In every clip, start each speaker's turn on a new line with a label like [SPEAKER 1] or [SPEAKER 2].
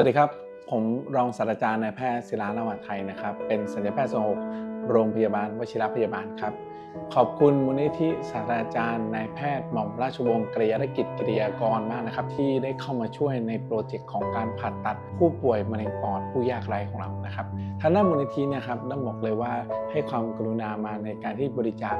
[SPEAKER 1] วัสดีครับ ผมรองศาสตราจารย์นายแพทย์ศิลาละวัฒไทยนะครับ เป็นศัลยแพทย์สหกโรงพยาบาลวชิรพยาบาลครับ ขอบคุณมูลนิธิศาสตราจารย์นายแพทย์หม่อมราชวงศ์กริยรกิจกิริยากรมากนะครับ ที่ได้เข้ามาช่วยในโปรเจกต์ของการผ่าตัดผู้ป่วยมะเร็งปอดผู้ยากไร้ของเรานะครับทางด้านมูลนิธินะครับต้องบอกเลยว่าให้ความกรุณามาในการที่บริจาค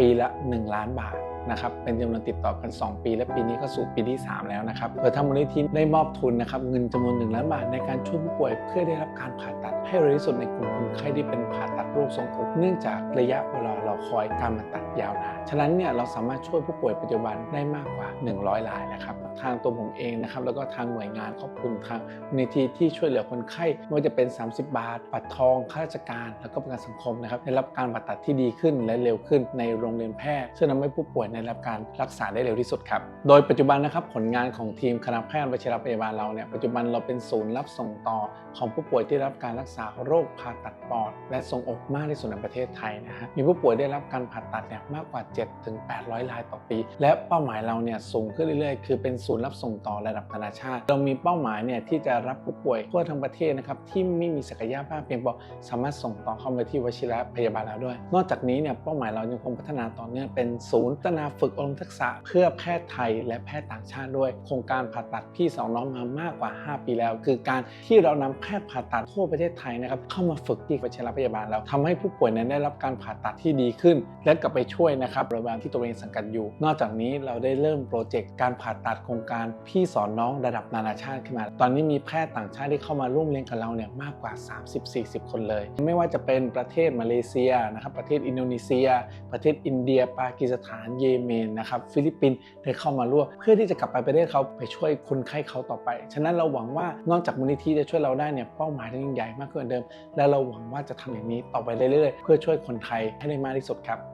[SPEAKER 1] ปีละ 1 ล้านบาทนะครับเป็นจำนวนติดต่อกัน 2 ปี และปีนี้ก็สู่ปีที่ 3 แล้วนะครับโดยทางมูลนิธิได้มอบทุนนะครับเงินจำนวน 1 ล้านบาทในการช่วยผู้ป่วยเพื่อได้รับการผ่าตัด ให้เร็วที่สุดในกลุ่มคนไข้ที่เป็นผ่าตัดโรคทรงอกเนื่องจากระยะเวลาเรอคอยการผ่าตัดยาวนาน ฉะนั้นเนี่ยเราสามารถช่วยผู้ป่วยปัจจุบันได้มากกว่า 100รายนะครับ ทางตัวผมเองนะครับแล้วก็ทางหน่วยงานขอบคุณทางมูลนิธิที่ช่วยเหลือคนไข้ไม่ว่าจะเป็น 30 บาท ปัดทอง ข้าราชการ แล้วก็ประกันสังคมนะครับได้รับการผ่าตัดที่ดีขึ้นและเร็วขึ้นในโรงเรียนแพทย์ซึ่งทำให้ผู้ป่วยได้รับการรักษาได้เร็วที่สุดครับ โดยปัจจุบันนะครับผลงานของทีมคณะแพทย์วชิรพยาบาลเราเนี่ยปัจจุบันเราเป็นศูนย์รับส่งต่อของผู้ป่วยที่รับการรักษาโรคผ่าตัดปอด และทรงอกมากที่สุดในประเทศไทยนะฮะมีผู้ป่วยได้รับการผ่าตัดเนี่ยมากกว่า7ถึง800 รายต่อปี และเป้าหมายเราเนี่ยสูงขึ้นเรื่อยๆ คือเป็นศูนย์รับส่งต่อระดับนานาชาติ เรามีเป้าหมายเนี่ยที่จะรับผู้ป่วยทั่วทั้งประเทศนะครับที่ไม่มีศักยภาพเพียงพอสามารถส่งต่อเข้ามาที่วชิระพยาบาลเราด้วย นอกจากนี้เนี่ยเป้าหมายเรายังคงพัฒนาต่อเนื่องเป็นศูนย์พัฒนาฝึกอบรมทักษะ เพื่อแพทย์ไทยและแพทย์ต่างชาติด้วย โครงการผ่าตัดพี่สองน้องมามากกว่า 5 ปีแล้ว คือการที่เรานำแพทย์ผ่าตัดทั่วประเทศไทยนะครับเข้ามาฝึกที่วชิรพยาบาลเราทำให้ผู้ป่วยนั้นได้รับการผ่าตัดที่ดีขึ้น และกลับไปช่วยนะครับโรงพยาบาลที่ตัวเองสังกัดอยู่ นอกจากนี้เราได้เริ่มโปรเจกต์การผ่าตัดโครงการพี่สอนน้องระดับนานาชาติขึ้นมา ตอนนี้มีแพทย์ต่างชาติที่เข้ามาร่วมเรียนกับเราเนี่ยมากกว่า 30-40 คนเลย ไม่ว่าจะเป็นประเทศมาเลเซียนะครับประเทศอินโดนีเซีย ประเทศอินเดีย ปากีสถานเยเมนนะครับฟิลิปปินส์ได้เข้ามาร่วมเพื่อที่จะกลับไปประเทศเขาไปช่วยคนไข้เขาต่อไป ฉะนั้นเราหวังว่านอกจากมูลนิธิจะช่วยเราได้เนี่ยเป้าหมายยิ่งใหญ่มากขึ้นกว่าเดิม และเราหวังว่าจะทำอย่างนี้ต่อไปเรื่อยๆ เพื่อช่วยคนไทยให้ได้มากที่สุดครับ